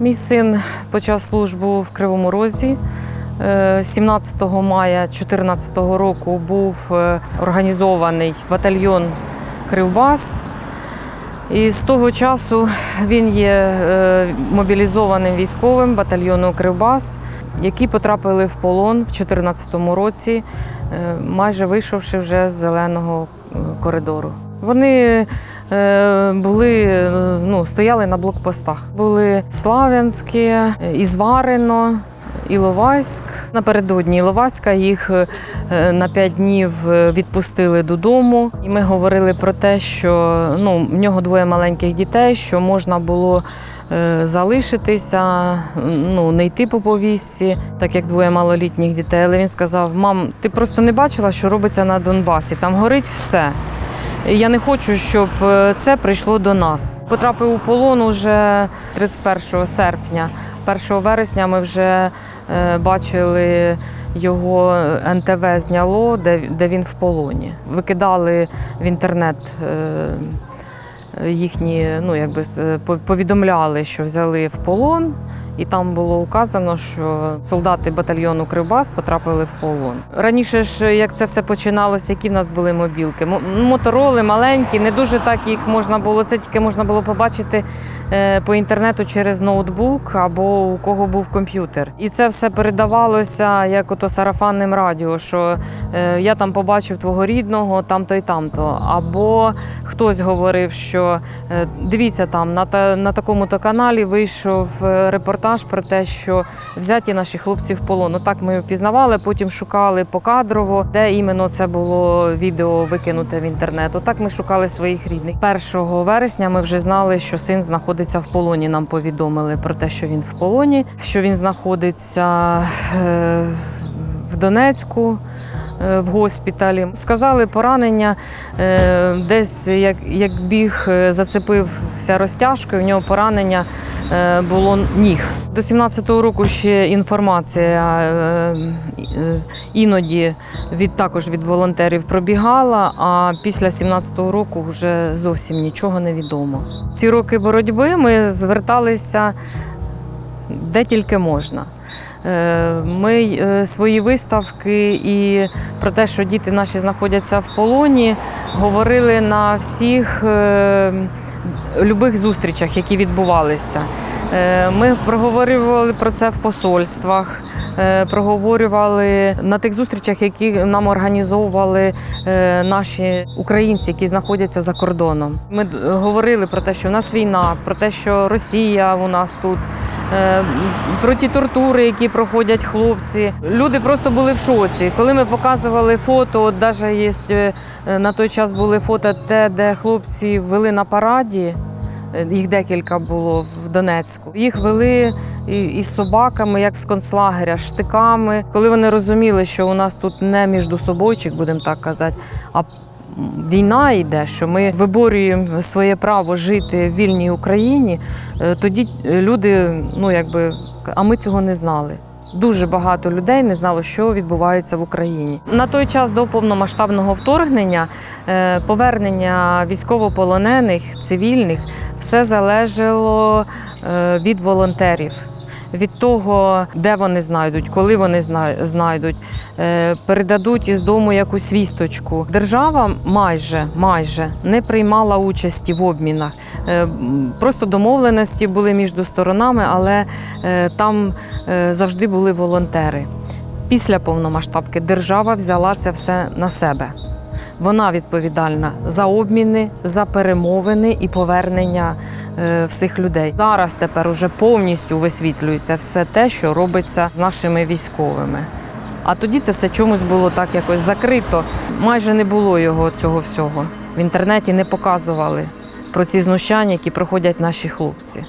Мій син почав службу в Кривому Розі. Е, 17 мая 2014 року був е, організований батальйон Кривбас. І з того часу він є е, мобілізованим військовим батальйону Кривбас, які потрапили в полон в 2014 році, е, майже вийшовши вже з зеленого е, коридору. Вони е, були, ну, стояли на блокпостах. Були Славянське, Ізварино, Іловайськ. Напередодні Іловайська їх е, на 5 днів е, відпустили додому. І ми говорили про те, що ну, в нього двоє маленьких дітей, що можна було залишитися, ну, не йти по повісті, так як двоє малолітніх дітей. Але він сказав: мам, ти просто не бачила, що робиться на Донбасі, там горить все. Я не хочу, щоб е, це прийшло до нас. Потрапив у полон уже 31 серпня. 1 вересня ми вже е, бачили його НТВ зняло, де, він в полоні. Викидали в інтернет. е, Їхні ну якби е, повідомляли, що взяли в полон, і там було указано, що солдати батальйону Кривбас потрапили в полон. Раніше ж, як це все починалося, які в нас були мобілки? Мо- Мотороли маленькі, не дуже так їх можна було. Це тільки можна було побачити е, по інтернету через ноутбук або у кого був комп'ютер. І це все передавалося як ото сарафанним радіо, що е, я там побачив твого рідного, там-то і там-то. Або хтось говорив, що е, дивіться там на, та, на такому-то каналі вийшов е, репортаж про те, що взяті наші хлопці в полон. Ну так ми пізнавали, потім шукали покадрово, де іменно це було відео викинуте в інтернет. Так ми шукали своїх рідних. 1 вересня ми вже знали, що син знаходиться в полоні. Нам повідомили про те, що він в полоні, що він знаходиться е, в Донецьку. Е, В госпіталі сказали поранення е, десь як, як біг е, зацепився розтяжкою. В нього поранення було ніг. До 17-го року ще інформація іноді від також від волонтерів пробігала. А після 17-го року вже зовсім нічого не відомо. Ці роки боротьби ми зверталися де тільки можна. Е, Ми е, свої виставки і про те, що діти наші знаходяться в полоні, говорили на всіх е, любих зустрічах, які відбувалися. Ми проговорювали про це в посольствах. Е, Проговорювали на тих зустрічах, які нам організовували е, наші українці, які знаходяться за кордоном. Ми говорили про те, що у нас війна, про те, що Росія у нас тут, е, про ті тортури, які проходять хлопці. Люди просто були в шоці. Коли ми показували фото, от навіть є на той час були фото, те, де хлопці вели на параді. Е, Їх декілька було в Донецьку. Їх вели із собаками, як з концлагеря, штиками. Коли вони розуміли, що у нас тут не міждусобойчик, будемо так казати, а війна йде, що ми виборюємо своє право жити в вільній Україні, е, тоді люди, ну якби, а ми цього не знали. Дуже багато людей не знало, що відбувається в Україні. На той час до повномасштабного вторгнення е, повернення військовополонених, цивільних, все залежало е, від волонтерів. Від того, де вони знайдуть, коли вони зна- знайдуть, е, передадуть із дому якусь вісточку. Держава майже майже не приймала участі в обмінах. Е, Просто домовленості були між сторонами, але там завжди були волонтери. Після повномасштабки держава взяла це все на себе. Вона відповідальна за обміни, за перемовини і повернення е, всіх людей. Зараз тепер уже повністю висвітлюється все те, що робиться з нашими військовими. А тоді це все чомусь було так якось закрито. Майже не було його цього всього. В інтернеті не показували про ці знущання, які проходять наші хлопці.